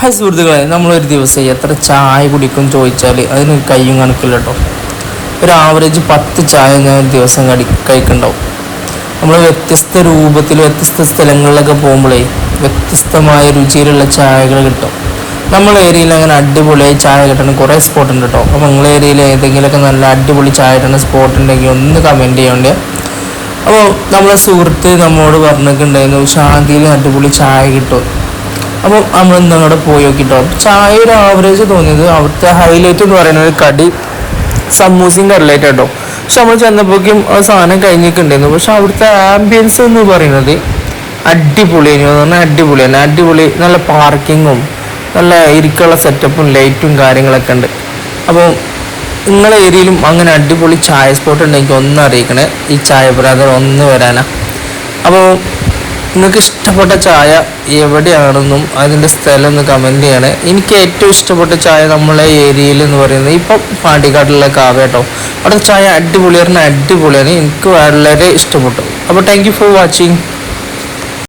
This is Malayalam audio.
ഹായ് സുഹൃത്തുക്കളെ നമ്മളൊരു ദിവസം എത്ര ചായ കുടിക്കും ചോദിച്ചാൽ അതിന് കയ്യും കണക്കില്ല കേട്ടോ ഒരു ആവറേജ് പത്ത് ചായ ഞാൻ ദിവസം കടി കഴിക്കുന്നുണ്ടാവും. നമ്മൾ വ്യത്യസ്ത രൂപത്തിൽ വ്യത്യസ്ത സ്ഥലങ്ങളിലൊക്കെ പോകുമ്പോഴേ വ്യത്യസ്തമായ രുചിയിലുള്ള ചായകൾ കിട്ടും. നമ്മളെ ഏരിയയിൽ അങ്ങനെ അടിപൊളിയായി ചായ കിട്ടുന്ന കുറേ സ്പോട്ട് ഉണ്ട് കേട്ടോ അപ്പോൾ നിങ്ങളെ ഏരിയയിൽ ഏതെങ്കിലുമൊക്കെ നല്ല അടിപൊളി ചായ കിട്ടുന്ന സ്പോട്ട് ഉണ്ടെങ്കിൽ ഒന്ന് കമന്റ് ചെയ്യണ്ടേ അപ്പോൾ നമ്മളെ സുഹൃത്ത് നമ്മോട് പറഞ്ഞിട്ടുണ്ടായിരുന്നു ശാന്തിയിൽ അടിപൊളി ചായ കിട്ടും. അപ്പോൾ നമ്മൾ അങ്ങോട്ട് പോയി നോക്കിട്ടോ. ചായ ഒരു ആവറേജ് തോന്നിയത് അവിടുത്തെ ഹൈലൈറ്റ് എന്ന് പറയുന്നത് കടി സമൂസയും കടലായിട്ട് കേട്ടോ പക്ഷെ നമ്മൾ ചെന്നപ്പോഴേക്കും ആ സാധനം കഴിഞ്ഞിട്ടുണ്ടായിരുന്നു പക്ഷെ അവിടുത്തെ ആംബിയൻസ് എന്ന് പറയുന്നത് അടിപൊളിയായിരുന്നു എന്ന് പറഞ്ഞാൽ അടിപൊളിയാണ് അടിപൊളി നല്ല പാർക്കിങ്ങും നല്ല ഇരിക്കുള്ള സെറ്റപ്പും ലൈറ്റും കാര്യങ്ങളൊക്കെ ഉണ്ട്. അപ്പോൾ നിങ്ങളെ ഏരിയയിലും അങ്ങനെ അടിപൊളി ചായ സ്പോട്ട് ഉണ്ടെങ്കിൽ ഒന്ന് അറിയിക്കണേ. ഈ ചായ ബ്രദർ ഒന്ന് വരാനാണ് അപ്പോൾ നിങ്ങൾക്ക് ഇഷ്ടപ്പെട്ട ചായ എവിടെയാണെന്നും അതിന്റെ സ്ഥലം ഒന്ന് കമന്റ് ചെയ്യണേ. എനിക്ക് ഏറ്റവും ഇഷ്ടപ്പെട്ട ചായ നമ്മളെ ഏരിയയിൽ എന്ന് പറയുന്നത് ഇപ്പം പാണ്ടിക്കാട്ടിലെ കാവേട്ടോ അവിടെ ചായ അടിപൊളിയാണ് അടിപൊളിയാണ്. എനിക്ക് വളരെ ഇഷ്ടപ്പെട്ടു. അപ്പോൾ താങ്ക് ഫോർ വാച്ചിങ്